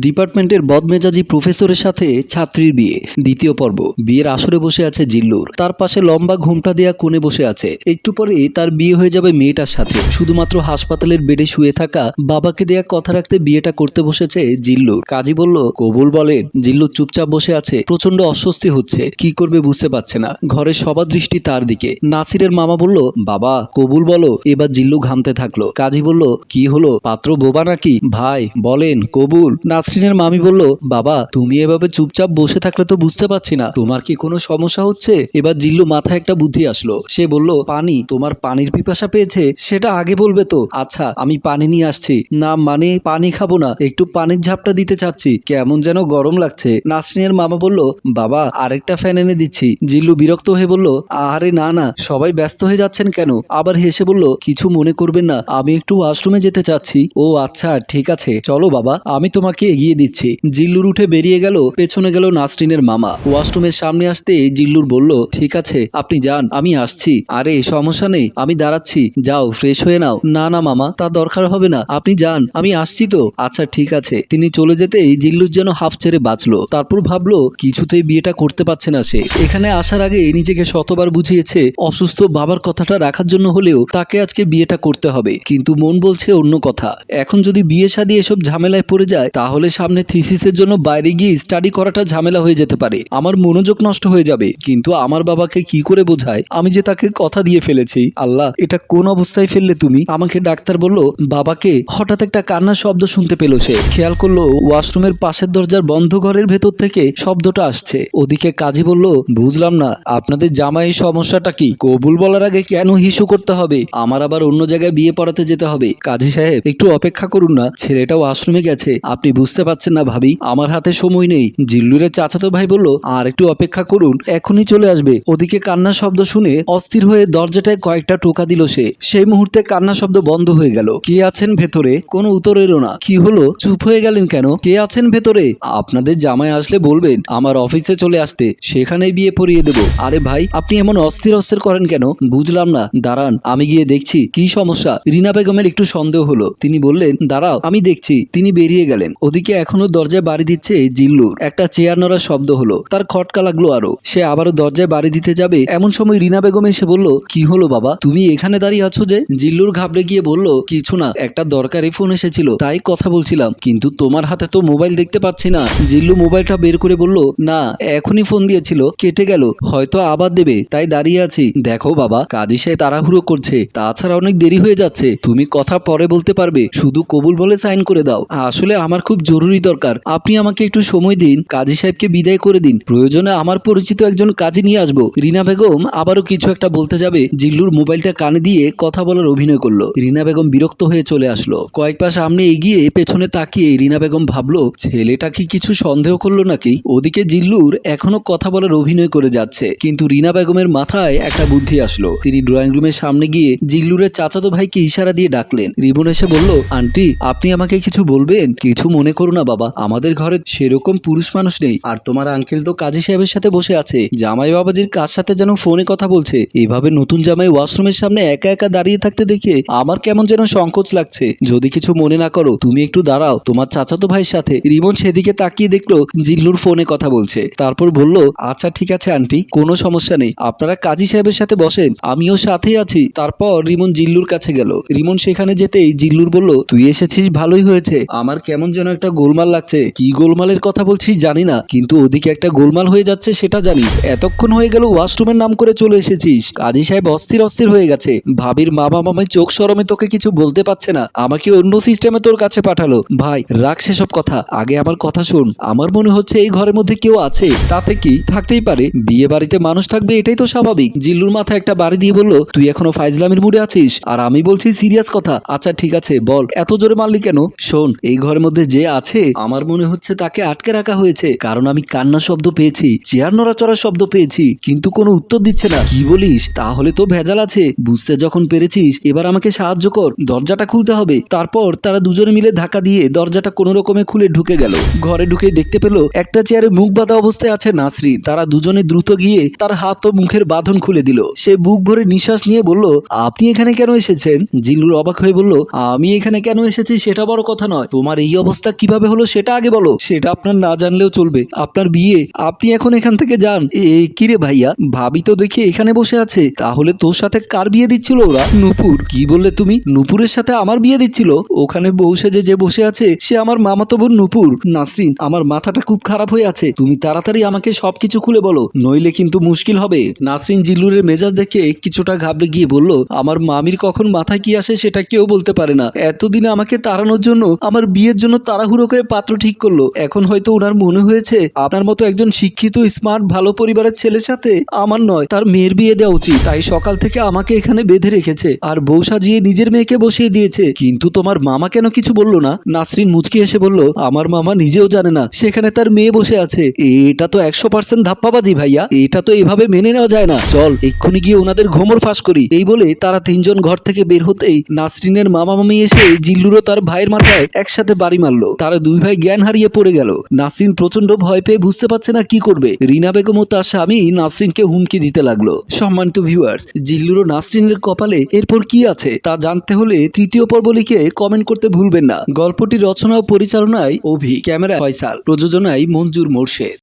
ডিপার্টমেন্টের বদমেজাজি প্রফেসরের সাথে ছাত্রীর বিয়ে, দ্বিতীয় পর্ব। বিয়ের আসরে বসে আছে জিল্লুর। তার পাশে লম্বা ঘোমটা দেয়া কোণে বসে আছে। একটু পরে তার বিয়ে হয়ে যাবে মেয়েটার সাথে। শুধুমাত্র হাসপাতালের বেডে শুয়ে থাকা বাবাকে দেয়া কথা রাখতে বিয়েটা করতে বসেছে জিল্লুর। কাজী বলল, কবুল বলেন জিল্লুর চুপচাপ বসে আছে প্রচণ্ড অস্বস্তি হচ্ছে। কি করবে বুঝতে পারছে না। ঘরের সবার দৃষ্টি তার দিকে। নাসিরের মামা বলল, বাবা, কবুল বলো। এবার জিল্লু ঘামতে থাকল। কাজী বলল, কি হলো? পাত্র বোবা নাকি? ভাই, বলেন, কবুল। নাসরিনের মামি বলল, বাবা, তুমি এভাবে চুপচাপ বসে থাকলে তো বুঝতে পারছি না। তোমার কি কোনো সমস্যা হচ্ছে? এবার জিল্লু মাথায় একটা বুদ্ধি আসলো। সে বলল, পানি, তোমার পানির পিপাসা পেয়েছে? সেটা আগে বলবে তো? আচ্ছা আমি পানি নিয়ে আসছি। না মানে পানি খাব না। একটু পানির ঝাপটা দিতে চাচ্ছি। কেমন যেন গরম লাগছে। নাসরিনের মামা বলল, বাবা, আরেকটা ফ্যান এনে দিচ্ছি। জিল্লু বিরক্ত হয়ে বলল আরে না না, সবাই ব্যস্ত হয়ে যাচ্ছেন কেন? আবার হেসে বলল, কিছু মনে করবেন না, আমি একটু ওয়াশরুমে যেতে চাচ্ছি। ও আচ্ছা ঠিক আছে। চলো, বাবা, আমি তোমাকে এগিয়ে দিচ্ছি। জিল্লুর উঠে বেরিয়ে গেল, পেছনে গেল নাসরিনের মামা। ওয়াশরুমের সামনে আসতে জিল্লুর বলল, ঠিক আছে, আপনি যান, আমি আসছি। আরে, সমস্যা নেই, আমি দাঁড়াচ্ছি। যাও, ফ্রেশ হয়ে নাও। না না, মামা, তা দরকার হবে না, আপনি যান, আমি আসছি তো। আচ্ছা ঠিক আছে। তিনি চলে যেতেই জিল্লুর যেন হাফ ছেড়ে বাঁচলো। তারপর ভাবলো, কিছুতেই বিয়েটা করতে পারছে না সে। এখানে আসার আগে নিজেকে শতবার বুঝিয়েছে, অসুস্থ বাবার কথাটা রাখার জন্য হলেও তাকে আজকে বিয়েটা করতে হবে। কিন্তু মন বলছে অন্য কথা। এখন যদি বিয়ে শাদী এসব ঝামেলায় পড়ে যায়, তাহলে সামনে থিসিসের জন্য বাইরে গিয়ে স্টাডি করাটা ঝামেলা হয়ে যেতে পারে। আমার মনোযোগ নষ্ট হয়ে যাবে। কিন্তু আমার বাবাকে কি করে বোঝায়? আমি যে তাকে কথা দিয়ে ফেলেছি। আল্লাহ, এটা কোন অবস্থায় ফেললে তুমি? আমাকে ডাক্তার বলল, বাবাকে হঠাৎ একটা কান্নার শব্দ শুনতে পেল সে। খেয়াল করল, ওয়াশরুমের পাশের দরজার বন্ধ ঘরের ভেতর থেকে শব্দটা আসছে। ওদিকে কাজী বলল, বুঝলাম না, আপনাদের জামাই সমস্যাটা কি? কবুল বলার আগে কেন হিসু করতে হবে? আমার আবার অন্য জায়গায় বিয়ে পড়াতে যেতে হবে। কাজী সাহেব, একটু অপেক্ষা করুন না ছেলেটা ওয়াশরুমে গেছে। আপনি বুঝতে পারছেন না ভাবি। আমার হাতে সময় নেই। জিল্লুরের চাচাতো ভাই বলল, আর একটু অপেক্ষা করুন, এখনই চলে আসবে। ওদিকে কান্নার শব্দ শুনে অস্থির হয়ে দরজাটায় কয়েকটা টোকা দিল সে। সেই মুহূর্তে কান্না শব্দ বন্ধ হয়ে গেল। কে আছেন ভেতরে? কোনো উত্তর এলো না। কি হলো? চুপ হয়ে গেলেন কেন? কে আছেন ভেতরে? আপনাদের জামাই আসলে বলবেন, আমার অফিসে চলে আসতে। সেখানেই বিয়ে পড়িয়ে দেব। আরে ভাই, আপনি এমন অস্থির অস্থির করেন কেন? বুঝলাম না। দাঁড়ান, আমি গিয়ে দেখছি। কি সমস্যা? রিনা বেগমের একটু সন্দেহ হলো। তিনি বললেন, দাঁড়াও, আমি দেখছি। তিনি বেরিয়ে গেলেন। ওদিকে এখনও দরজায় বাড়ি দিচ্ছে জিল্লুর। একটা চেয়ার নড়ার শব্দ হলো। তার খটকা লাগল আরও সে আবারও দরজায় বাড়ি দিতে যাবে। এমন সময় রিনা বেগম এসে বলল, কি হলো বাবা? তুমি এখানে দাঁড়িয়ে আছো যে? জিল্লুর ঘাবড়ে গিয়ে বলল, কিছু না। একটা দরকারি ফোন এসেছিল। তাই কথা বলছিলাম। কিন্তু তোমার হাতে তো মোবাইল দেখতে পাচ্ছি না। জিল্লু মোবাইলটা বের করে বলল, না, এখনই ফোন দিয়েছিল। কেটে গেল। হয়তো আবার দেবে। তাই দাঁড়িয়ে আছি। দেখো বাবা কাজী সাহেব তাড়াহুড়ো করছে। তাছাড়া অনেক দেরি হয়ে যাচ্ছে। তুমি কথা পরে বলতে পারবে। শুধু কবুল বলে সাইন করে দাও। আসলে আমার খুব জরুরি দরকার। আপনি আমাকে একটু সময় দিন, কাজী সাহেবকে বিদায় করে দিন। প্রয়োজনে আমার পরিচিত একজন কাজে নিয়ে আসব। রিনা বেগম আবারও কিছু একটা বলতে যাবে, জিল্লুর মোবাইলটা কানে দিয়ে কথা বলার অভিনয় করল। রিনা বেগম বিরক্ত হয়ে চলে আসলো। কয়েক পা সামনে এগিয়ে পেছনে তাকিয়ে রিনা বেগম ভাবলো, ছেলেটা কি কিছু সন্দেহ করল নাকি? ওদিকে জিল্লুর এখনও কথা বলার অভিনয় করে যাচ্ছে। কিন্তু রিনা বেগমের মাথায় একটা বুদ্ধি আসলো। তিনি ড্রয়িং রুমের সামনে গিয়ে জিল্লুরের চাচাতো ভাইকে ইশারা দিয়ে ডাকলেন। রিবন এসে বলল, আন্টি, আপনি আমাকে কিছু বলবেন? কিছু মনে করো না বাবা, আমাদের ঘরে সেরকম পুরুষ মানুষ নেই। আর তোমার আঙ্কেল তো কাজী সাহেবের সাথে বসে আছে। জামাই বাবাজির কার সাথে যেন ফোনে কথা বলছে। এভাবে নতুন জামাই ওয়াশরুমের সামনে একা একা দাঁড়িয়ে থাকতে দেখে আমার কেমন যেন সংকোচ লাগছে। যদি কিছু মনে না করো, তুমি একটু দাঁড়াও, তোমার চাচাতো ভাইয়ের সাথে। রিমন সেদিকে তাকিয়ে দেখল জিল্লুর ফোনে কথা বলছে। তারপর বলল আচ্ছা ঠিক আছে আন্টি কোনো সমস্যা নেই। আপনারা কাজী সাহেবের সাথে বসেন, আমিও সাথেই আছি। তারপর রিমন জিল্লুর কাছে গেল। রিমন সেখানে যেতেই জিল্লুর বলল, তুই এসেছিস, ভালোই হয়েছে। আমার কেমন যেন একটা গোলমাল লাগছে। কি গোলমালের কথা বলছিস জানি না, কিন্তু ওদিকে একটা গোলমাল হয়ে যাচ্ছে সেটা জানি। এতক্ষণ হয়ে গেল ওয়াশরুমের নাম করে চলে এসেছিস। কাজী সাহেব অস্থির অস্থির হয়ে গেছে। ভাবির মামা মামাই চোখ সরমে তোকে কিছু বলতে পারছে না। আমাকে অন্য সিস্টেমে তোর কাছে পাঠালো। ভাই, রাখ সেসব কথা। আগে আমার কথা শোন। আমার মনে হচ্ছে এই ঘরের মধ্যে কেউ আছে। তাতে কি? থাকতেই পারে। বিয়ে বাড়িতে মানুষ থাকবে এটাই তো স্বাভাবিক। জিল্লুর মাথায় একটা বাড়ি দিয়ে বলল, তুই এখনও ফাইজলামের মুডে আছিস? আর আমি বলছি, সিরিয়াস কথা। আচ্ছা ঠিক আছে, বল। এত জোরে মারলি কেন? শোন, এই ঘরের মধ্যে যে আছে? আমার মনে হচ্ছে তাকে আটকে রাখা হয়েছে, কারণ আমি কান্না শব্দ পেয়েছি চেয়ার নড়াচড়ার শব্দ পেয়েছি, কিন্তু কোনো উত্তর দিচ্ছে না। কি বলিস? তাহলে তো ভেজাল আছে। বুঝতে যখন পেরেছিস, এবার আমাকে সাহায্য কর। দরজাটা খুলতে হবে। তারপর তারা দুজনে মিলে ধাক্কা দিয়ে দরজাটা কোনো রকমে খুলে ঢুকে গেল। ঘরে ঢুকে দেখতে পেল, একটা চেয়ারে মুখ বাঁধা অবস্থায় আছে নাসরিন। তারা দুজনে দ্রুত গিয়ে তার হাত ও মুখের বাঁধন খুলে দিল। সে বুক ভরে নিঃশ্বাস নিয়ে বলল, আপনি এখানে কেন এসেছেন? জিল্লুর অবাক হয়ে বলল, আমি এখানে কেন এসেছি সেটা বড় কথা নয়। তোমার এই অবস্থা কীভাবে হলো সেটা আগে বলো। সেটা আপনার না জানলেও চলবে। আপনার বিয়ে আপনি এখন এখান থেকে যান। এ কিরে ভাইয়া ভাবি তো দেখি এখানে বসে আছে। তাহলে তোর সাথে কার বিয়ে দিচ্ছিল ওরা? নুপুর। কি বললে তুমি? নুপুরের সাথে আমার বিয়ে দিচ্ছিল? ওখানে বউ সেজে যে বসে আছে সে আমার মামাতো বোন নুপুর। নাসরিন আমার মাথাটা খুব খারাপ হয়ে আছে। তুমি তাড়াতাড়ি আমাকে সবকিছু খুলে বলো। নইলে কিন্তু মুশকিল হবে। নাসরিন জিল্লুরের মেজাজ দেখে কিছুটা ঘাবড়ে গিয়ে বলল আমার মামির কখন মাথায় কি আসে সেটা কেউ বলতে পারে না। এতদিনে আমাকে তাড়ানোর জন্য আমার বিয়ের জন্য তাড়াহুড়ো করে পাত্র ঠিক করল। এখন হয়তো ওনার মনে হয়েছে, আপনার মতো একজন শিক্ষিত, স্মার্ট, ভালো পরিবারের ছেলের সাথে আমার নয়, তার মেয়ের বিয়ে দেওয়া উচিত। তাই সকাল থেকে আমাকে এখানে বেঁধে রেখেছে আর বউ সাজিয়ে নিজের মেয়েকে বসিয়ে দিয়েছে। কিন্তু তোমার মামা কেন কিছু বলল না? নাসরিন মুচকি এসে বলল, আমার মামা নিজেও জানে না, সেখানে তার মেয়ে বসে আছে। এটা তো একশো পার্সেন্ট ধাপ্পাবাজি ভাইয়া। এটা তো এভাবে মেনে নেওয়া যায় না। চল, এক্ষুনি গিয়ে ওনাদের ঘোমর ফাঁস করি। এই বলে তারা তিনজন ঘর থেকে বের হতেই নাসরিনের মামা মামি এসে জিল্লুরও তার ভাইয়ের মাথায় একসাথে বাড়ি মারলো। তারা দুই ভাই জ্ঞান হারিয়ে পড়ে গেল। নাসরিন প্রচণ্ড ভয় পেয়ে বুঝতে পারছে না কি করবে। রিনা বেগম ও তার স্বামী নাসরিনকে হুমকি দিতে লাগল। সম্মানিত ভিউয়ার্স জিল্লুর ও নাসরিনের কপালে এরপর কি আছে তা জানতে হলে তৃতীয় পর্ব লিখে কমেন্ট করতে ভুলবেন না। গল্পটি রচনা ও পরিচালনায় অভি ক্যামেরা ফয়সাল, প্রযোজনায় মঞ্জুর মোর্শেদ।